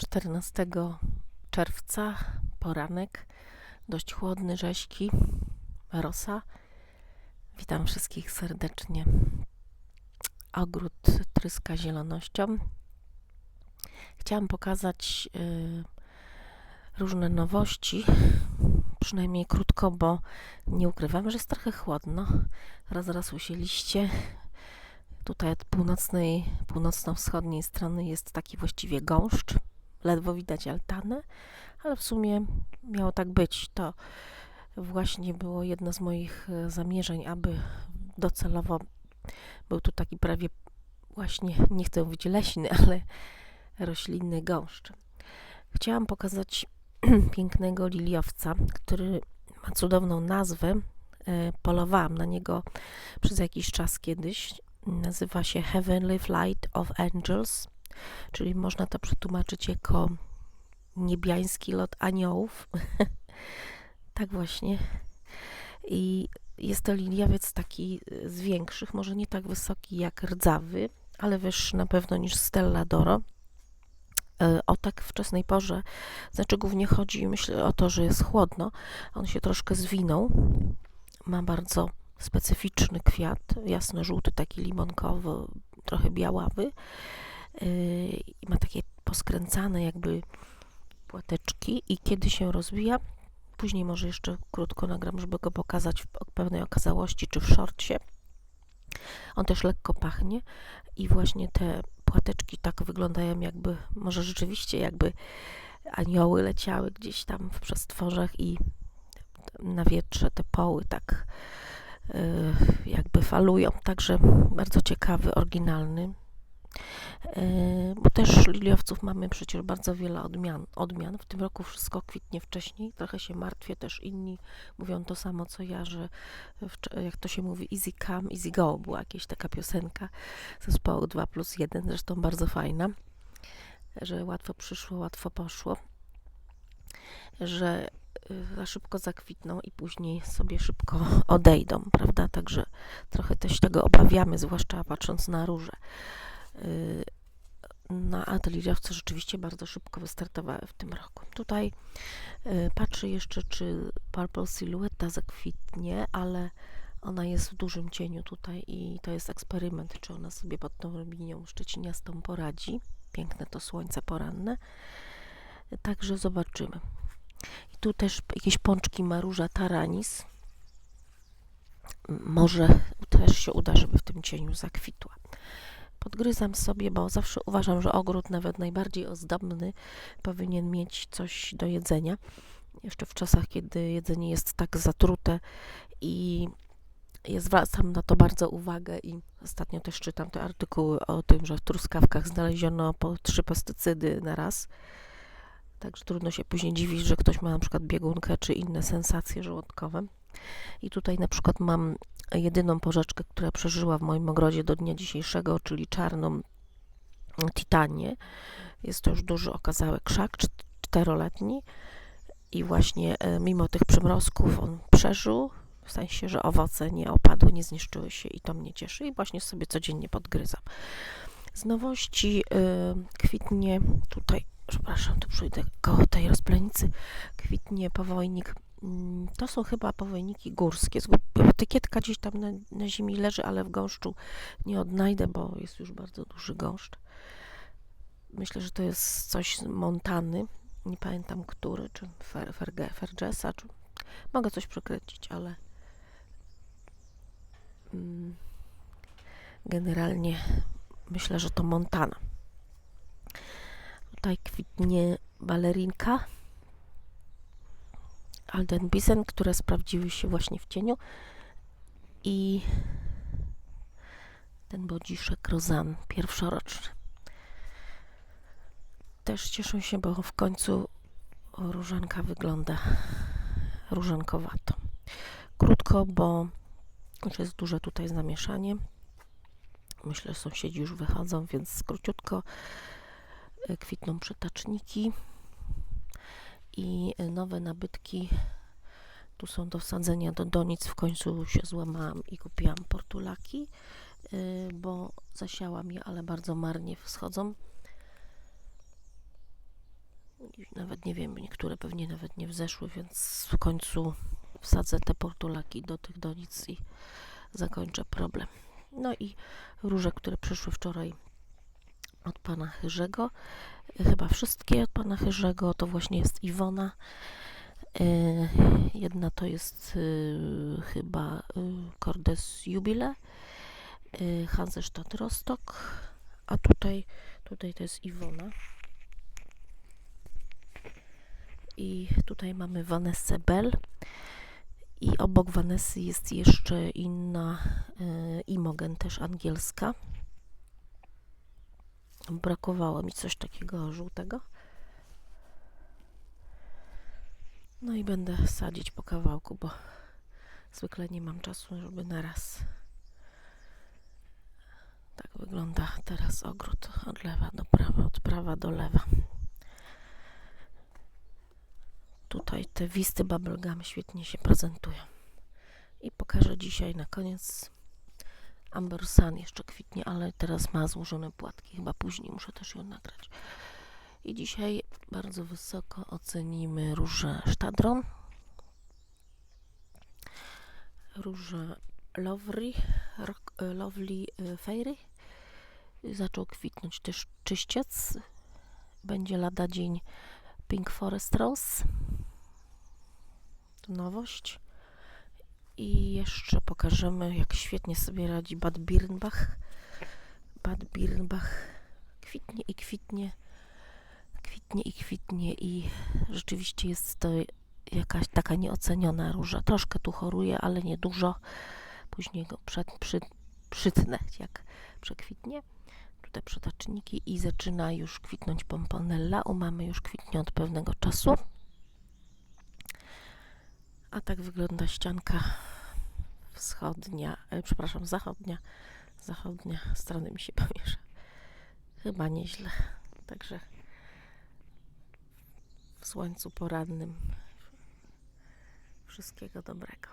14 czerwca, poranek, dość chłodny, rzeźki, rosa. Witam wszystkich serdecznie. Ogród tryska zielonością. Chciałam pokazać y, różne nowości, przynajmniej krótko, bo nie ukrywam, że jest trochę chłodno. Rozrosły się liście. Tutaj od północnej, północno-wschodniej strony jest taki właściwie gąszcz. Ledwo widać altanę, ale w sumie miało tak być. To właśnie było jedno z moich e, zamierzeń, aby docelowo był tu taki prawie właśnie, nie chcę mówić leśny, ale roślinny gąszcz. Chciałam pokazać pięknego liliowca, który ma cudowną nazwę. E, polowałam na niego przez jakiś czas kiedyś. Nazywa się Heavenly Flight of Angels, czyli można to przetłumaczyć jako niebiański lot aniołów. tak właśnie. I jest to liliowiec taki z większych, może nie tak wysoki jak rdzawy, ale wyższy na pewno niż Stella Doro. E, o tak wczesnej porze, znaczy głównie chodzi, myślę o to, że jest chłodno. On się troszkę zwinął. Ma bardzo specyficzny kwiat, jasno-żółty, taki limonkowy, trochę białawy. E, I ma takie poskręcane jakby płateczki i kiedy się rozwija, później może jeszcze krótko nagram, żeby go pokazać w pewnej okazałości, czy w szorcie. On też lekko pachnie i właśnie te płateczki tak wyglądają jakby, może rzeczywiście jakby anioły leciały gdzieś tam w przestworzach i na wietrze te poły tak y, jakby falują. Także bardzo ciekawy, oryginalny. Y, bo też liliowców mamy przecież bardzo wiele odmian, odmian. W tym roku wszystko kwitnie wcześniej. Trochę się martwię, też inni mówią to samo co ja, że jak to się mówi easy come, easy go. Była jakaś taka piosenka zespołu 2 plus 1, zresztą bardzo fajna, że łatwo przyszło, łatwo poszło, że y, za szybko zakwitną i później sobie szybko odejdą, prawda? Także trochę też tego obawiamy, zwłaszcza patrząc na róże. Na atelierowce rzeczywiście bardzo szybko wystartowały w tym roku. Tutaj y, patrzę jeszcze, czy Purple Silhouette zakwitnie, ale ona jest w dużym cieniu tutaj i to jest eksperyment, czy ona sobie pod tą robinią szczeciniastą poradzi. Piękne to słońce poranne. Także zobaczymy. I tu też jakieś pączki Maruża Taranis. Może też się uda, żeby w tym cieniu zakwitła podgryzam sobie, bo zawsze uważam, że ogród, nawet najbardziej ozdobny, powinien mieć coś do jedzenia. Jeszcze w czasach, kiedy jedzenie jest tak zatrute i ja zwracam na to bardzo uwagę i ostatnio też czytam te artykuły o tym, że w truskawkach znaleziono po trzy pestycydy na raz. Także trudno się później dziwić, że ktoś ma na przykład biegunkę czy inne sensacje żołądkowe. I tutaj na przykład mam jedyną porzeczkę, która przeżyła w moim ogrodzie do dnia dzisiejszego, czyli czarną titanię. Jest to już duży okazały krzak, czteroletni i właśnie e, mimo tych przymrozków on przeżył, w sensie, że owoce nie opadły, nie zniszczyły się i to mnie cieszy i właśnie sobie codziennie podgryzam. Z nowości y, kwitnie tutaj, przepraszam, tu przyjdę koło tej rozplenicy, kwitnie powojnik to są chyba powojniki górskie. Etykietka gdzieś tam na, na ziemi leży, ale w gąszczu nie odnajdę, bo jest już bardzo duży gąszcz. Myślę, że to jest coś z Montany. Nie pamiętam który, czy Fer, Ferge, Fergesa, czy... Mogę coś przekręcić, ale mm, generalnie myślę, że to Montana. Tutaj kwitnie balerinka Aldenbisen, które sprawdziły się właśnie w cieniu i ten bodziszek Rozan, pierwszoroczny. Też cieszę się, bo w końcu różanka wygląda różankowato. Krótko, bo już jest duże tutaj zamieszanie. Myślę, że sąsiedzi już wychodzą, więc króciutko e, kwitną przytaczniki i nowe nabytki tu są do wsadzenia do donic. W końcu się złamałam i kupiłam portulaki, y, bo zasiałam je, ale bardzo marnie wschodzą. I Nawet nie wiem, niektóre pewnie nawet nie wzeszły, więc w końcu wsadzę te portulaki do tych donic i zakończę problem. No i róże, które przyszły wczoraj od pana Chyrzego, chyba wszystkie od pana Chyrzego, to właśnie jest Iwona. Y, Jedna to jest y, chyba Cordes Jubile, Hansestadt Rostock, a tutaj, tutaj to jest Iwona. I tutaj mamy Vanessę Bell. I obok Vanessy jest jeszcze inna Imogen, też angielska. Brakowało mi coś takiego żółtego. No i będę sadzić po kawałku, bo zwykle nie mam czasu, żeby naraz. Tak wygląda teraz ogród od lewa do prawa, od prawa do lewa. Tutaj te wisty bubblegum świetnie się prezentują. I pokażę dzisiaj na koniec Amber Sun jeszcze kwitnie, ale teraz ma złożone płatki. Chyba później muszę też ją nagrać. I dzisiaj bardzo wysoko ocenimy róże Lovely, Rock- e, Lovely e, Fairy. Zaczął kwitnąć też czyściec. Będzie lada dzień Pink Forest Rose. To nowość. I jeszcze pokażemy, jak świetnie sobie radzi Bad Birnbach. Bad Birnbach kwitnie i kwitnie, kwitnie i kwitnie i rzeczywiście jest to jakaś taka nieoceniona róża. Troszkę tu choruje, ale nie dużo. Później go przed, przy, przytnę, jak przekwitnie. Tutaj przetaczniki i zaczyna już kwitnąć pomponella. U mamy już kwitnie od pewnego czasu. A tak wygląda ścianka wschodnia, e, przepraszam, zachodnia. Zachodnia, strony mi się pomiesza. Chyba nieźle. Także w słońcu porannym wszystkiego dobrego.